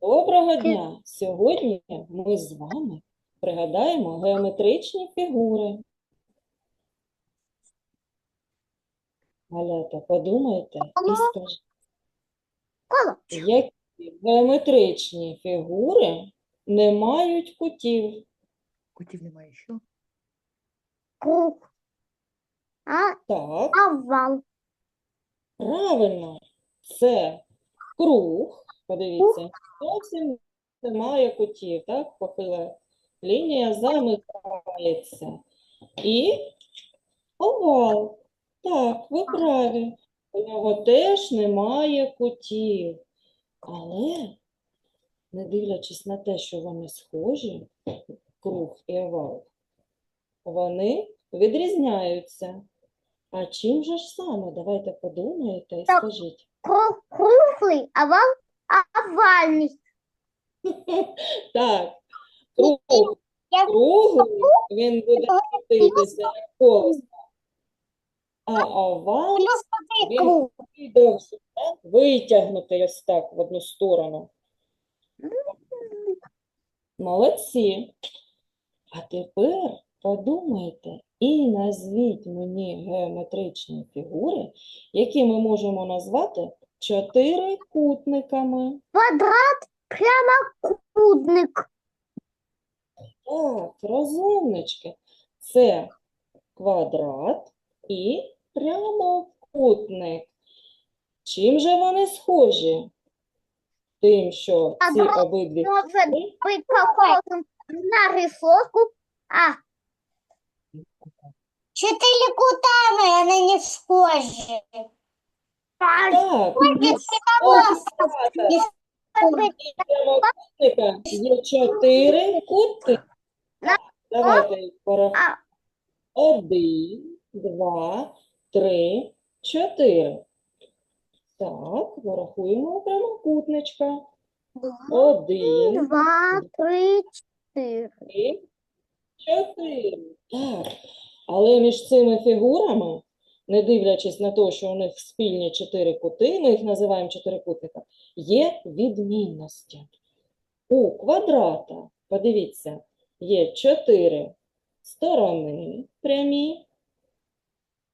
Доброго дня! Сьогодні ми з вами пригадаємо геометричні фігури. Малята, подумайте і скажіть, які геометричні фігури не мають кутів? Кутів немає що? Круг. А, Так, овал. правильно, це круг. Подивіться, зовсім немає кутів, так? Похила лінія замикається. І овал. Так, ви праві. У нього теж немає кутів. Але, не дивлячись на те, що вони схожі, круг і овал, вони відрізняються. А чим же ж саме? Давайте подумаєте і скажіть. Круг круглый, овал овальный. Так, круг Я- він буде крутитися колесо. А овал він такий витягнутий ось так в одну сторону. Молодці. А тепер подумайте і назвіть мені геометричні фігури, які ми можемо назвати чотирикутниками. Квадрат, прямокутник. Так, розумнички. Це квадрат і прямокутник. Чим же вони схожі? Тим, що ці Квадрат обидві похожим на рисовку. А. Четыре кута, наверное, не схожи. Так, є чотири кути. Давайте їх порахуємо. Один, два, три, чотири. Так, порахуємо прямокутничка. Один, Два, три, три, чотири. Так. Але між цими фігурами, не дивлячись на те, що у них спільні чотири кути, ми їх називаємо чотирикутника, є відмінності. У квадрата, подивіться, є чотири сторони прямі,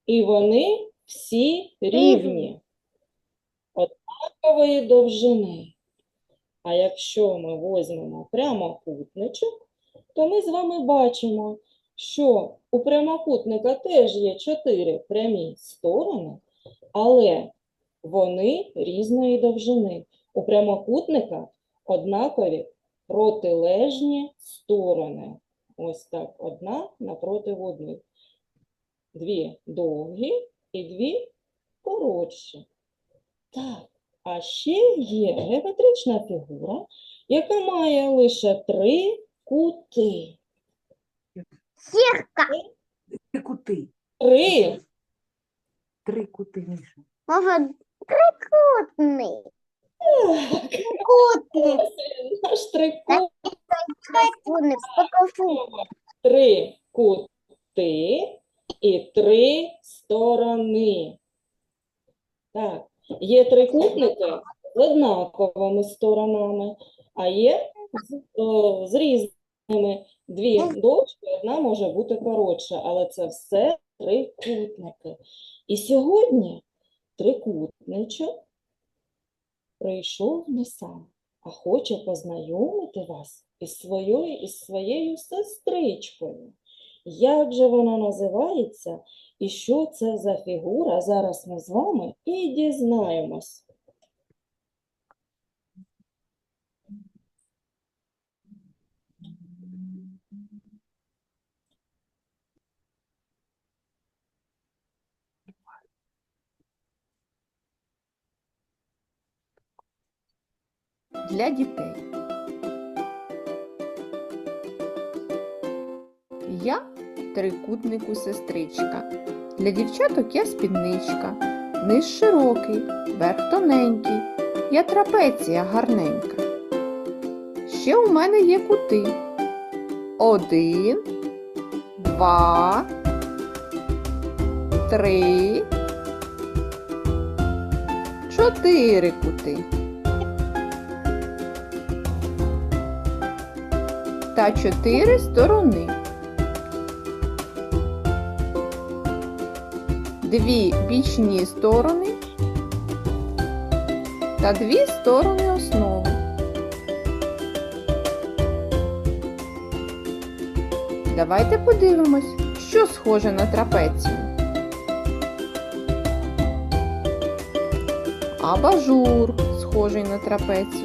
і вони всі рівні, однакової довжини. А якщо ми візьмемо прямокутничок, то ми з вами бачимо, що у прямокутника теж є чотири прямі сторони, але вони різної довжини. У прямокутника однакові протилежні сторони. Ось так, одна напроти одної. Дві довгі і дві коротші. Так, а ще є геометрична фігура, яка має лише три кути. Сетка. Три кути. Три. Три кути, Міша. Может, трикутный. Трикутный. Наш трикутник. Трикутный. Покажу. Три кути і три сторони. Так, є трикутники з однаковими сторонами, а є може бути коротша, але це все трикутники. І сьогодні трикутничок прийшов не сам, а хоче познайомити вас із своєю, із своєю сестричкою. Як же вона називається і що це за фігура? Зараз ми з вами і дізнаємось. Для дітей. Я трикутнику сестричка. Для дівчаток я спідничка. Низ широкий, верх тоненький. Я трапеція гарненька. Ще у мене є кути. Один, два, три, чотири кути. Та чотири сторони. Дві бічні сторони та дві сторони основи. Давайте подивимось, що схоже на трапецію. Абажур схожий на трапецію.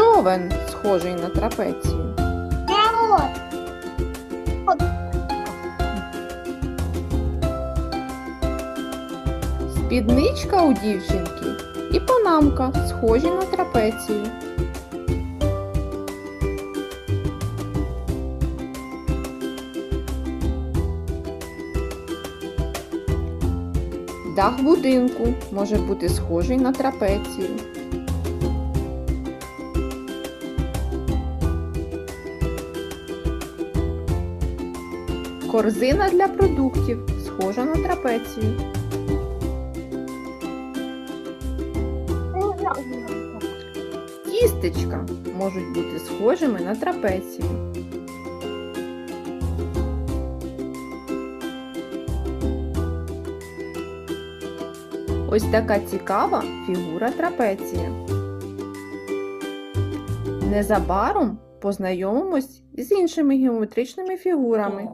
Човен схожий на трапецію. Спідничка у дівчинки і панамка схожі на трапецію. Дах будинку може бути схожий на трапецію. Корзина для продуктів схожа на трапецію. Тістечка можуть бути схожими на трапецію. Ось така цікава фігура трапеція. Незабаром познайомимось з іншими геометричними фігурами.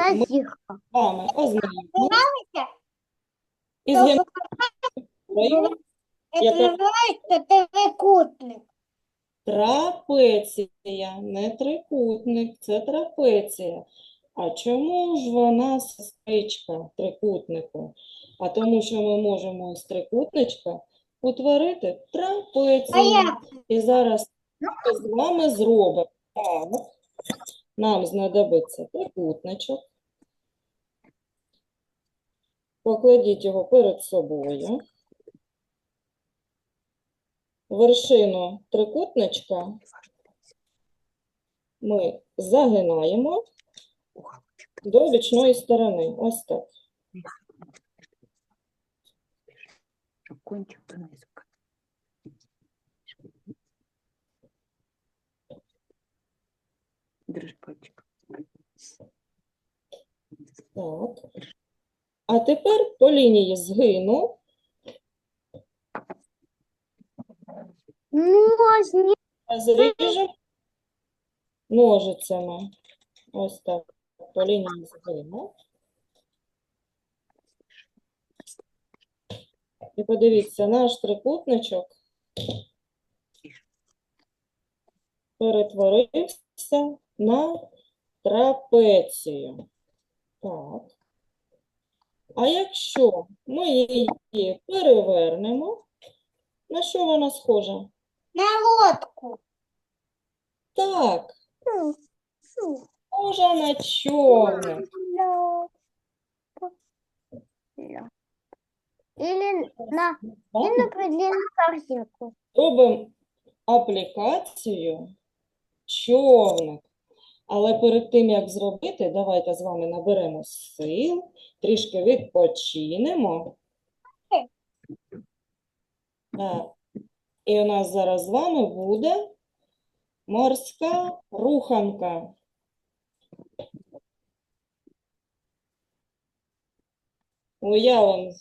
Та тихо. З вами ознайомимося із геометрією Это Яка? называется трикутник. Трапеція, не трикутник, це трапеція. А чому ж вона сестричка трикутнику? А тому, що ми можемо з трикутничка утворити А трапецію. як? І зараз ми з вами зробимо так. Нам знадобиться трикутничок. Покладіть його перед собою. Вершину трикутничка ми загинаємо до бічної сторони. Ось так. Кончик. Держи пальчик. Так. А тепер по лінії згину Ножницы. зріжемо ножицями. Ось так. По лінії згину. І подивіться, наш трикутничок перетворився на трапецію. Так. А якщо ми її перевернемо, на що вона схожа? На лодку. Так, схожа на човник. Или на, или на определенную картинку. Робимо аплікацію човник. Але перед тим, як зробити, давайте з вами наберемо сил, трішки відпочинемо. Так. І у нас зараз з вами буде морська руханка. Уявимо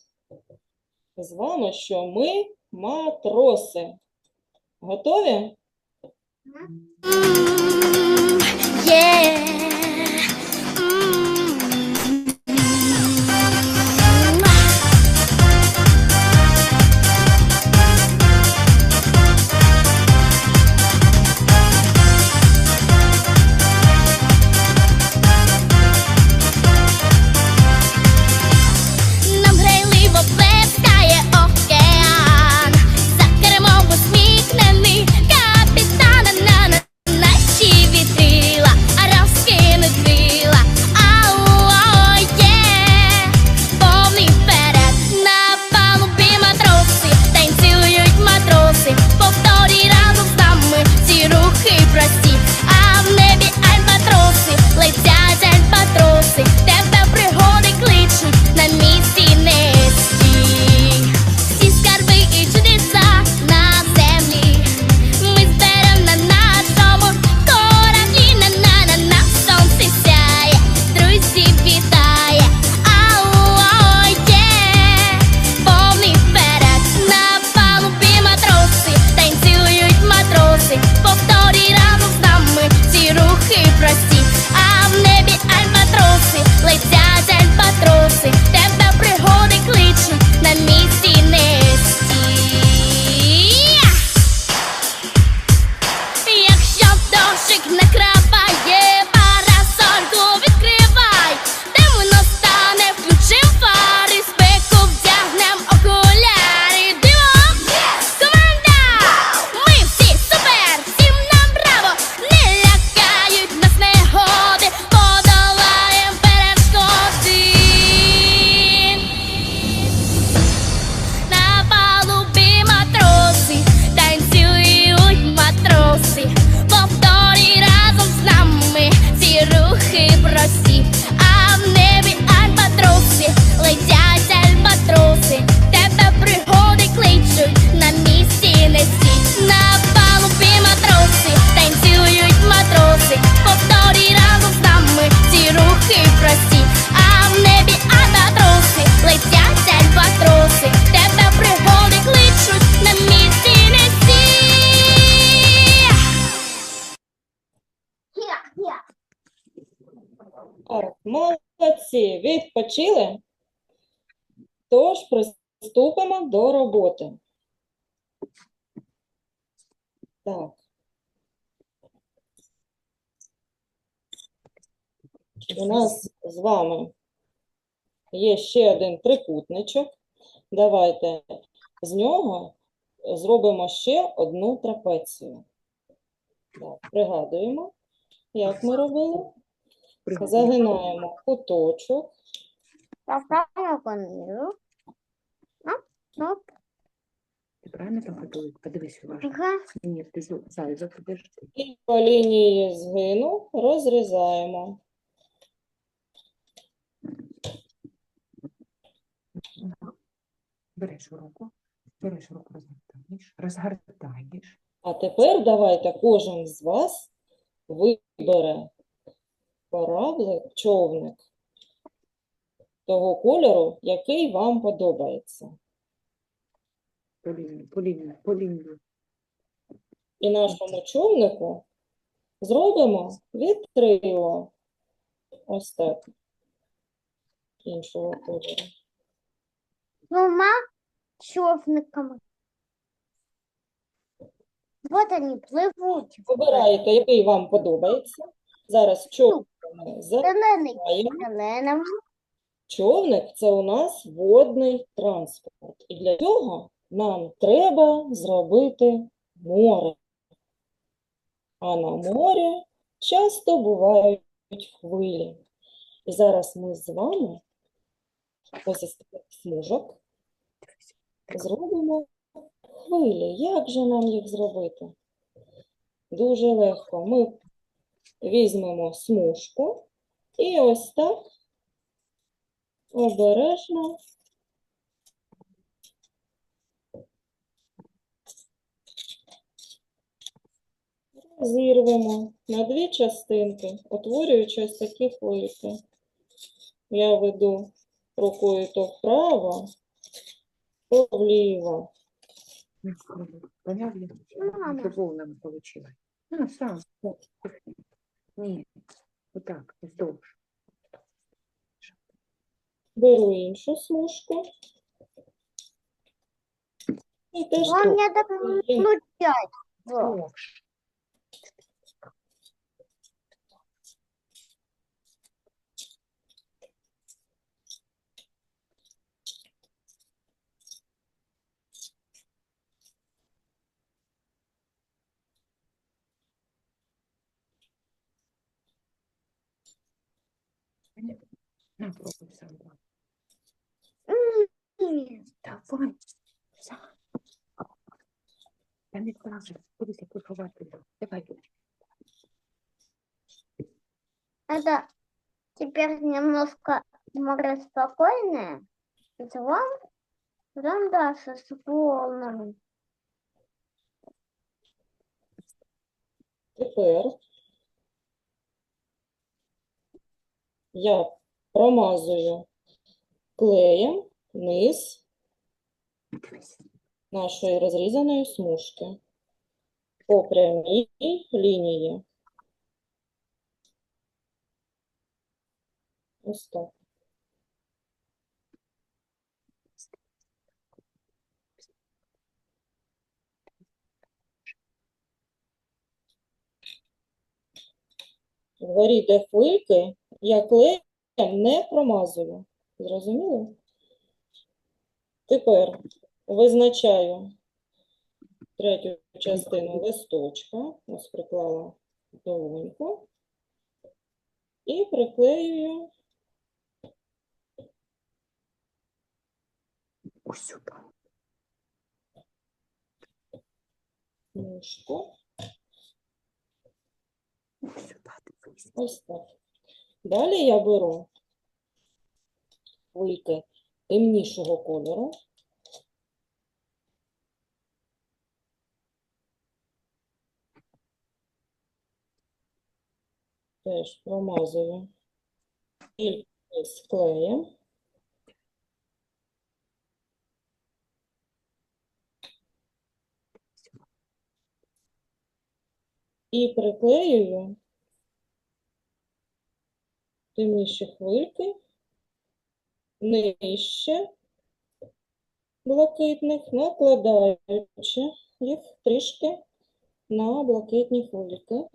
з вами, що ми матроси. Готові? Молодці, відпочили? Тож приступимо до роботи. Так. У нас з вами є ще один трикутничок. Давайте з нього зробимо ще одну трапецію. Так, пригадуємо, як ми робили. Загинаємо куточок. Оп, оп. Ти правильно там подивись? Подивись уважно. Ага. Ні, ти зайве подержи. І по лінії згину розрізаємо. Береш руку, береш руку, розгортаєш, розгортаєш. А тепер давайте кожен з вас вибере кораблик, човник того кольору, який вам подобається. По лінії, по лінії, по лінії. І нашому човнику зробимо вітрило. Ось так. Іншого кольору. Двумя човниками. Вот они плывут. Вибираєте, який вам подобається. Зараз човник Зелений зеленим. Човник це у нас водний транспорт. І для цього нам треба зробити море. А на морі часто бувають хвилі. І зараз ми з вами ось із смужок зробимо хвилі. Як же нам їх зробити? Дуже легко. Ми візьмемо смужку і ось так обережно зірвемо на дві частинки, утворюючи ось такі хвильки. Я веду рукою то вправо, то вліво. Мама. Футбол нам получила. А, сам. Ні. Отак, вздовж. Беру іншу смужку. І теж Он мне так Блин. включать. Вот. Вздовж. Ну, Попробуй сама. М-м-м. Давай. Та не страшно, будеш якось ховати. Давай. Это теперь немножко море спокойное. Потом, вам дальше с волнами. Тепер я промазую клеєм низ нашої розрізаної смужки по прямій лінії. Ось так. Вгорі, де хвильки, я не промазую. Зрозуміло? Тепер визначаю третю частину листочка. Ось приклала долоньку. І приклеюю Ось сюди. Ось сюди. Ось так. Далі я беру хвильки темнішого кольору. Теж промазую з клеєм. І приклеюю темніші хвильки нижче блакитних, накладаючи їх трішки на блакитні хвильки.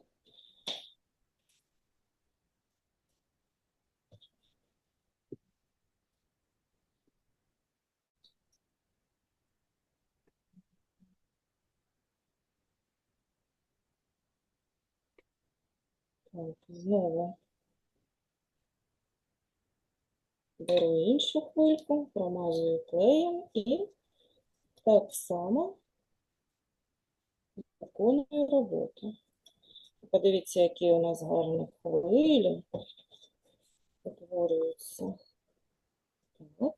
Знову беру іншу хвильку, промазую клеєм і так само виконую роботу. Подивіться, які у нас гарні хвилі утворюються. Так.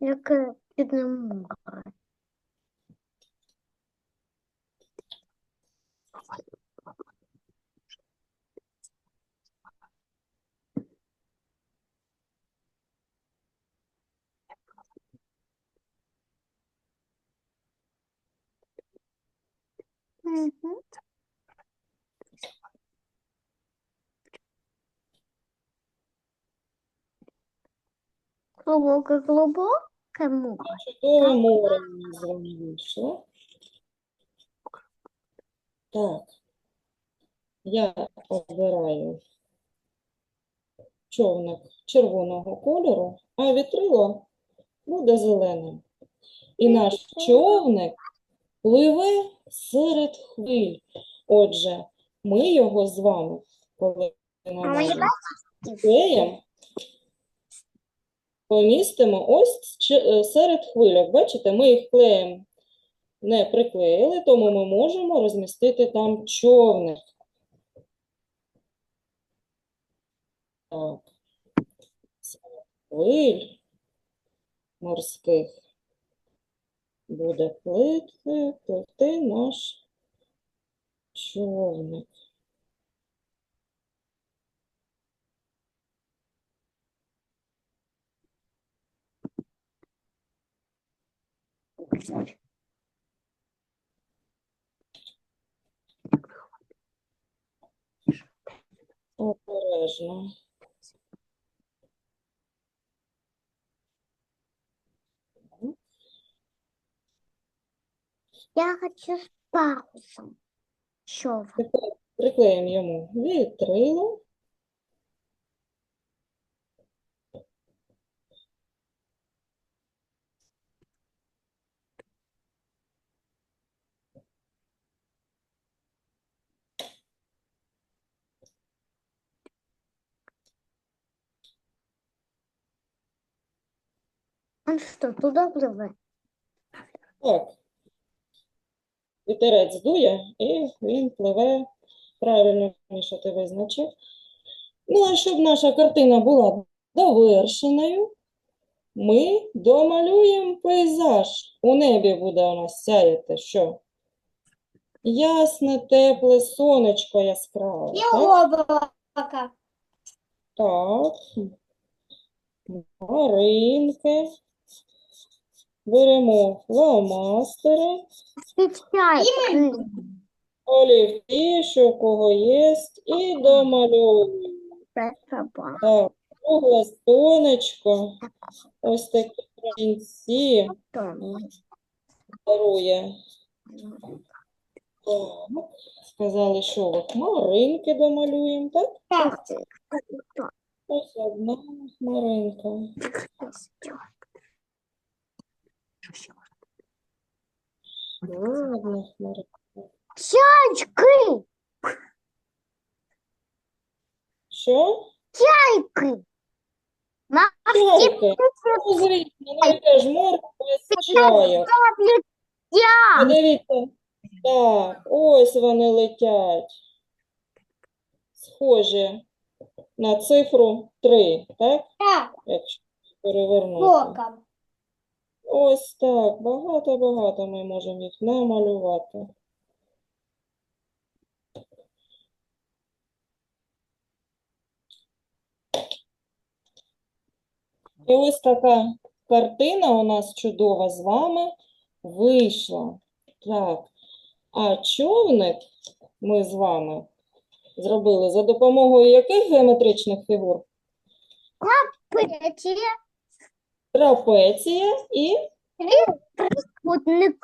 Яке підне море. Мгм. Глубоко, глубоко море. Чудове море у з вами вийшло. Так. Я обираю човник червоного кольору, а вітрило буде зеленим. І наш човник пливе серед хвиль. Отже, ми його з вами, коли намажемо помістимо ось е, серед хвильок. Бачите, ми їх клеєм не приклеїли, тому ми можемо розмістити там човник. Так. Хвиль морських буде плити, плити наш човник. Обережно. Я хочу с парусом. Тепер приклеїмо йому вітрило. Он что, туда плывет? Так. Вітерець дує, і він пливе. Правильно, Міша, ти визначив. Ну, а щоб наша картина була довершеною, ми домалюємо пейзаж. У небі буде у нас сяяти що? Ясне, тепле сонечко яскраве. И так? облако. Так. Маринки. Беремо фломастери, Печать. олівці, що у кого є, і домальовуємо. Так, кругле сонечко, ось такі кінці дарує. Так, сказали, що от хмаринки домалюємо, так? Так. Ось одна хмаринка. Що ще можна? Чайки. Що? Чайки. Чайки. Ну, звісно, ну яке ж море. Я. Подивіться. Так, ось вони летять. Схожі на цифру 3, так? Так. Якщо перевернути. Боком. Ось так, багато-багато ми можемо їх намалювати. І ось така картина у нас чудова з вами вийшла. Так, а човник ми з вами зробили за допомогою яких геометричних фігур? Печать. Трапеція і Трикутник.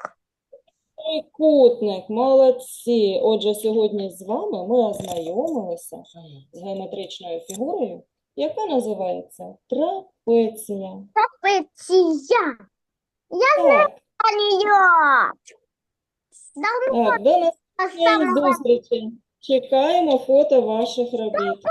Трикутник, молодці. Отже, сьогодні з вами ми ознайомилися з геометричною фігурою, яка називається трапеція. Так, Алия. Давно так, до наступної зустрічі. Чекаємо фото ваших робіт.